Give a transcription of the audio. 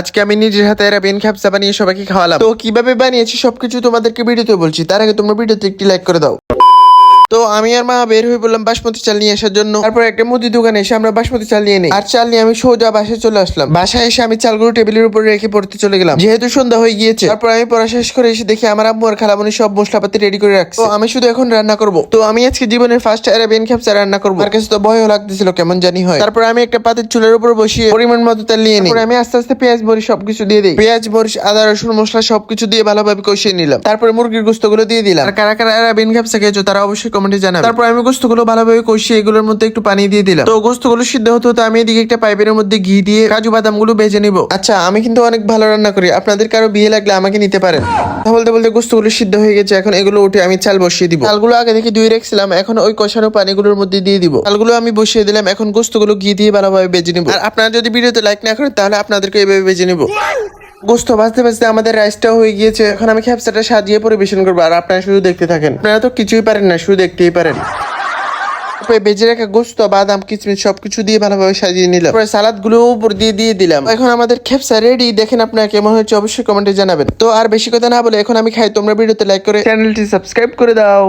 আজকে আমি নিজের হাতে রাবিন খ্যাপসা বানিয়ে সবাইকে খাওয়ালাম। তো কীভাবে বানিয়েছি সবকিছু তোমাদেরকে ভিডিওতে বলছি। তার আগে তোমরা ভিডিওতে একটি লাইক করে দাও। তো আমি আর মা বের হয়ে বললাম, বাসমতি চাল নিয়ে আসার জন্য। তারপর একটা মুদি দোকানে এসে আমরা বাসমতি চাল নিয়ে নিই। আর চাল নিয়ে আমি সোজা বাসায় চলে আসলাম। বাসায় এসে আমি চালগুলো টেবিলের উপর রেখে পড়তে চলে গেলাম। যেহেতু সন্ধ্যা হয়ে গিয়েছে, তারপর আমি পড়া শেষ করে এসে দেখি আমার আম্মু আর খালামনি সব মশলাপাতি রেডি করে রাখছে। তো আমি শুধু এখন রান্না করব। তো আমি আজকে জীবনের ফার্স্ট অ্যারাবিয়ান খ্যাপসা রান্না করব। আর কাছে তো ভয়ও লাগতেছিল কেমন জানি হয়। তারপর আমি একটা পাতের চুলের উপর বসিয়ে পরিমাণ মতো তেল নিয়ে নিই। আমি আস্তে আস্তে পেঁয়াজ, মরিচ সবকিছু দিয়ে দিই। পেঁয়াজ, মরিচ, আদা, রসুন, মশলা সবকিছু দিয়ে ভালোভাবে কষিয়ে নিলাম। তারপরে মুরগির গোস্তগুলো দিয়ে দিলাম। আর কারা কারা অ্যারাবিয়ান খ্যাপসা খেয়েছো তারা অবশ্যই কমেন্টে জানাবে তারপর আমি গোস্তগুলো ভালোভাবে কষিয়ে এগুলোর মধ্যে একটু পানি দিয়ে দিলাম। তো গোস্তগুলো সিদ্ধ হতে হতে আমি এদিকে একটা পাইপের মধ্যে ঘি দিয়ে কাজু বাদামগুলো ভেজে নিব। আচ্ছা আমি কিন্তু অনেক ভালো রান্না করি। আপনাদের কারও বিয়ে লাগলে আমাকে নিতে পারেন। কথা বলতে বলতে গোস্তগুলো সিদ্ধ হয়ে গেছে এখন এগুলো উঠে আমি চাল বসিয়ে দিব। চালগুলো আগে থেকে ধুয়ে রেখেছিলাম এখন ওই কষানো পানিগুলোর মধ্যে দিয়ে দিব। চালগুলো আমি বসিয়ে দিলাম এখন গোস্তগুলো ঘি দিয়ে ভালোভাবে বেজে নিব। আর আপনারা যদি ভিডিওতে লাইক না করেন তাহলে আপনাদেরকে এভাবে বেজে নিব। গোস্ত ভাজতে ভাজতে আমাদের রাইসটাও হয়ে গিয়েছে। এখন আমি খ্যাপসাটা সাজিয়ে পরিবেশন করব। আর আপনারা শুধু দেখতে থাকেন। আপনারা তো কিছুই পারেন না, শুধু দেখতেই পারেন। বেজে রাখা গোস্ত, বাদাম কিচমিচ সবকিছু দিয়ে ভালোভাবে সাজিয়ে নিলাম। তারপরে সালাদগুলো উপর দিয়ে দিয়ে দিলাম। এখন আমাদের খেপসা রেডি দেখেন আপনার কেমন হয়েছে, অবশ্যই কমেন্টে জানাবেন। তো আর বেশি কথা না বলে এখন আমি খাই। তোমরা ভিডিওতে লাইক করে চ্যানেলটি সাবস্ক্রাইব করে দাও।